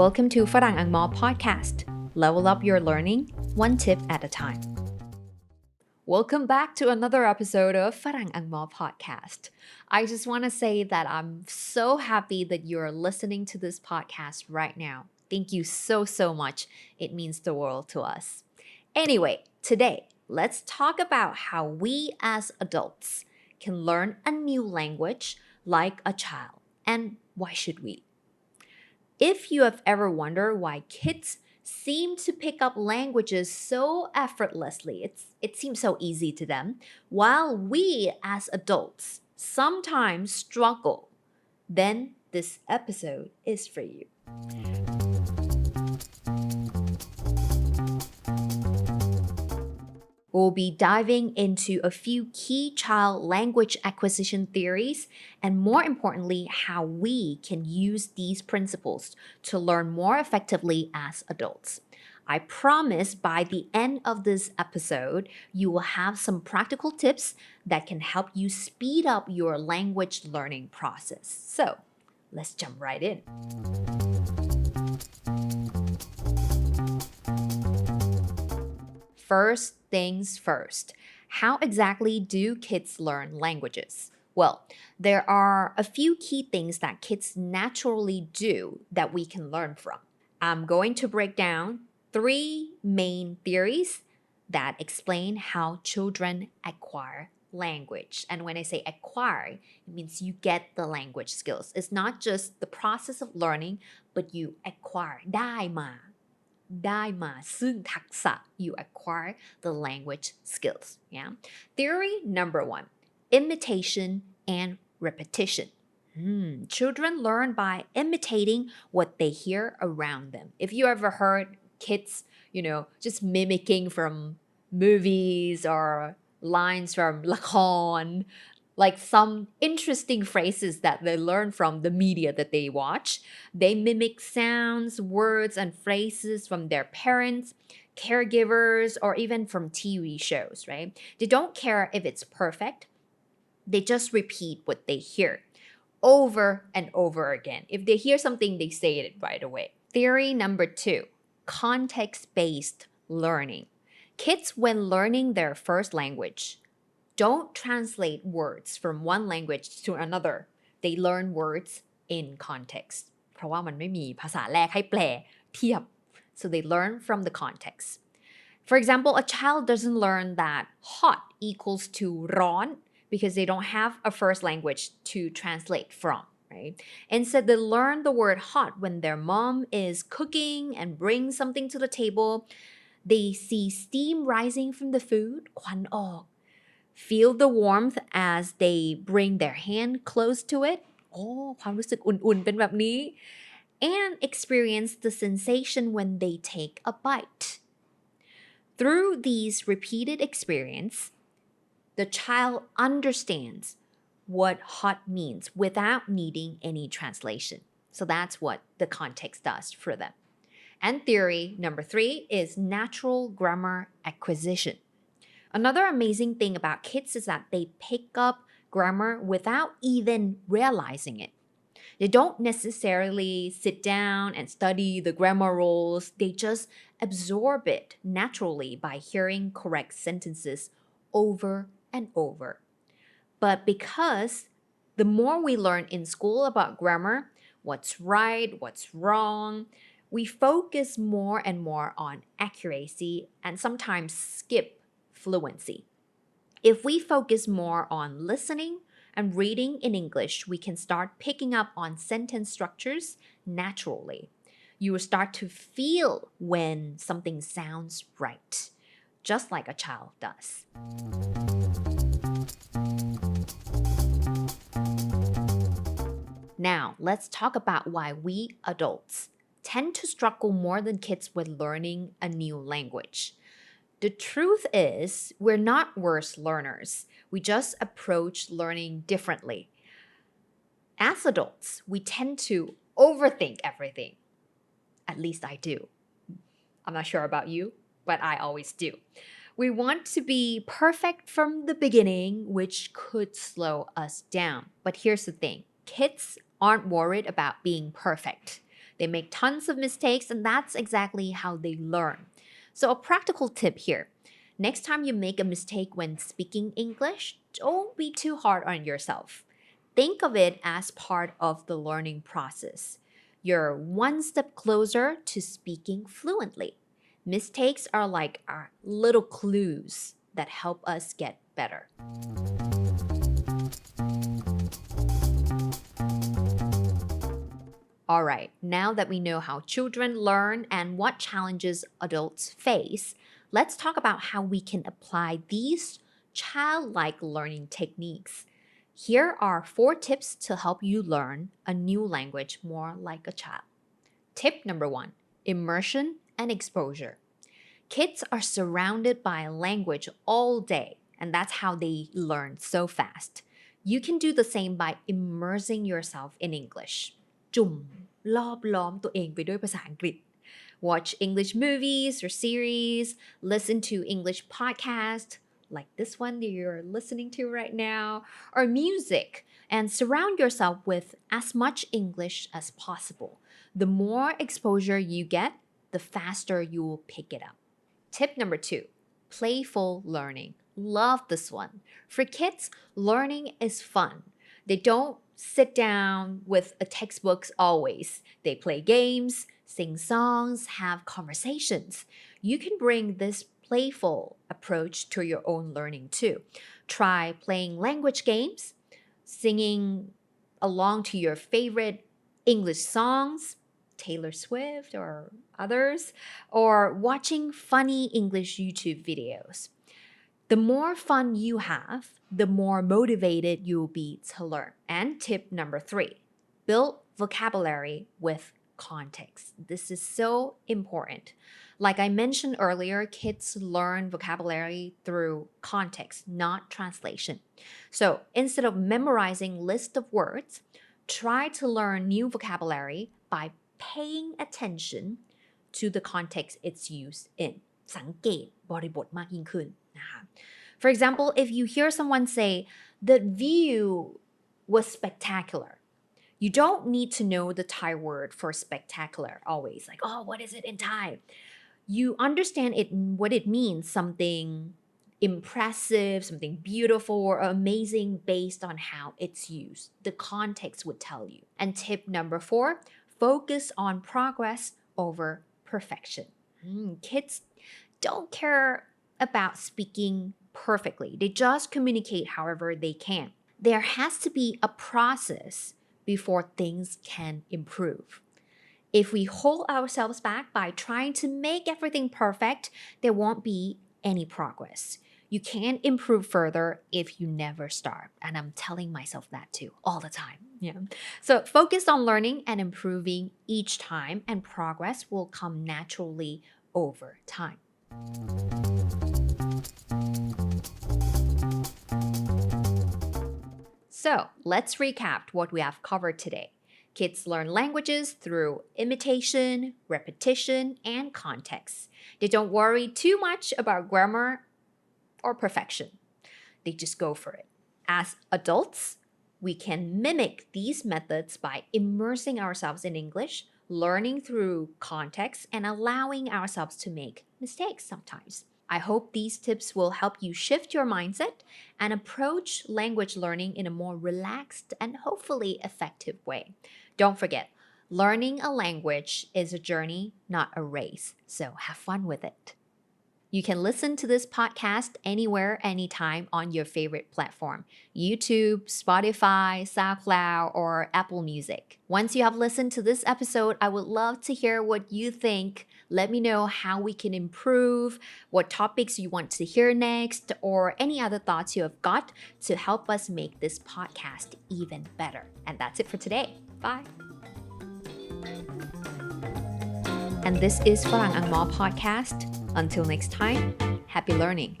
Welcome to ฝรั่งอังมอ podcast level up your learning one tip at a time Welcome back to another episode of ฝรั่งอังมอ podcast I just want to say that I'm so happy that you're listening to this podcast right now Thank you so so much it means the world to us Anyway today let's talk about how we as adults can learn a new language like a child and why should we If you have ever wondered why kids seem to pick up languages so effortlessly, it's, it seems so easy to them, while we as adults sometimes struggle, then this episode is for you. We'll be diving into a few key child language acquisition theories and, more importantly, how we can use these principles to learn more effectively as adults. I promise by the end of this episode, you will have some practical tips that can help you speed up your language learning process. So, let's jump right in. First things first. How exactly do kids learn languages? Well, there are a few key things that kids naturally do that we can learn from. I'm going to break down three main theories that explain how children acquire language. And when I say acquire, it means you get the language skills. It's not just the process of learning, but you acquire ได้มา ได้มาซึ่งทักษะ you acquire the language skills yeah theory number one imitation and repetition Hmm, children learn by imitating what they hear around them. If you ever heard kids, you know, just mimicking from movies or lines from ละคร like some interesting phrases that they learn from the media that they watch. They mimic sounds, words, and phrases from their parents, caregivers, or even from TV shows, right? They don't care if it's perfect, they just repeat what they hear over and over again. If they hear something, they say it right away. Theory number two context based learning. Kids, when learning their first language, don't translate words from one language to another. They learn words in context. เพราะว่ามันไม่มีภาษาแรกให้แปลเทียบ So they learn from the context. For example, a child doesn't learn that hot equals to ร้อน because they don't have a first language to translate from. Right? Instead, they learn the word hot when their mom is cooking and brings something to the table. They see steam rising from the food, ควันออก feel the warmth as they bring their hand close to it โอ้ความรู้สึกอุ่นๆ เป็นแบบนี้ and experience the sensation when they take a bite. Through these repeated experience, the child understands what hot means without needing any translation. So that's what the context does for them. And theory number three is natural grammar acquisition. Another amazing thing about kids is that they pick up grammar without even realizing it. They don't necessarily sit down and study the grammar rules, they just absorb it naturally by hearing correct sentences over and over. But because the more we learn in school about grammar, what's right, what's wrong, we focus more and more on accuracy and sometimes skip fluency. If we focus more on listening and reading in English, we can start picking up on sentence structures naturally. You will start to feel when something sounds right, just like a child does. Now, let's talk about why we adults tend to struggle more than kids with learning a new language. The truth is, we're not worse learners. We just approach learning differently. As adults, we tend to overthink everything. At least I do. I'm not sure about you, but I always do. We want to be perfect from the beginning, which could slow us down. But here's the thing kids aren't worried about being perfect. They make tons of mistakes, and that's exactly how they learn. So, a practical tip here next time you make a mistake when speaking English, don't be too hard on yourself. Think of it as part of the learning process. You're one step closer to speaking fluently. Mistakes are like our little clues that help us get better. All right, now that we know how children learn and what challenges adults face, let's talk about how we can apply these childlike learning techniques. Here are four tips to help you learn a new language more like a child. Tip number one immersion and exposure. Kids are surrounded by language all day, and that's how they learn so fast. You can do the same by immersing yourself in English. จุ่มรอบล้อมตัวเองไปด้วยภาษาอังกฤษ Watch English movies or series, listen to English podcasts like this one that you're listening to right now, or music, and surround yourself with as much English as possible. The more exposure you get, the faster you will pick it up. Tip number two playful learning. Love this one. For kids, learning is fun. They don't sit down with a textbooks always. They play games, sing songs, have conversations. You can bring this playful approach to your own learning too. Try playing language games, singing along to your favorite English songs, Taylor Swift or others, or watching funny English YouTube videos the more fun you have, the more motivated you'll be to learn. And tip number three build vocabulary with context. This is so important. Like I mentioned earlier, kids learn vocabulary through context, not translation. So instead of memorizing list of words, try to learn new vocabulary by paying attention to the context it's used in สังเกตบริบทมากยิ่งขึ้น for example, if you hear someone say, the view was spectacular, you don't need to know the Thai word for spectacular always. Like, oh, what is it in Thai? You understand it what it means, something impressive, something beautiful or amazing based on how it's used. The context would tell you. And tip number four, focus on progress over perfection. Mm, kids don't care about speaking perfectly. They just communicate however they can. There has to be a process before things can improve. If we hold ourselves back by trying to make everything perfect, there won't be any progress. You can't improve further if you never start. And I'm telling myself that too all the time. Yeah. So focus on learning and improving each time, and progress will come naturally over time. So let's recap what we have covered today. Kids learn languages through imitation, repetition, and context. They don't worry too much about grammar or perfection. They just go for it. As adults, we can mimic these methods by immersing ourselves in English, learning through context, and allowing ourselves to make mistakes sometimes. I hope these tips will help you shift your mindset and approach language learning in a more relaxed and hopefully effective way. Don't forget, learning a language is a journey, not a race. So have fun with it. You can listen to this podcast anywhere, anytime on your favorite platform YouTube, Spotify, SoundCloud, or Apple Music. Once you have listened to this episode, I would love to hear what you think. Let me know how we can improve, what topics you want to hear next, or any other thoughts you have got to help us make this podcast even better. And that's it for today. Bye. And this is Farang Angmo podcast. Until next time, happy learning.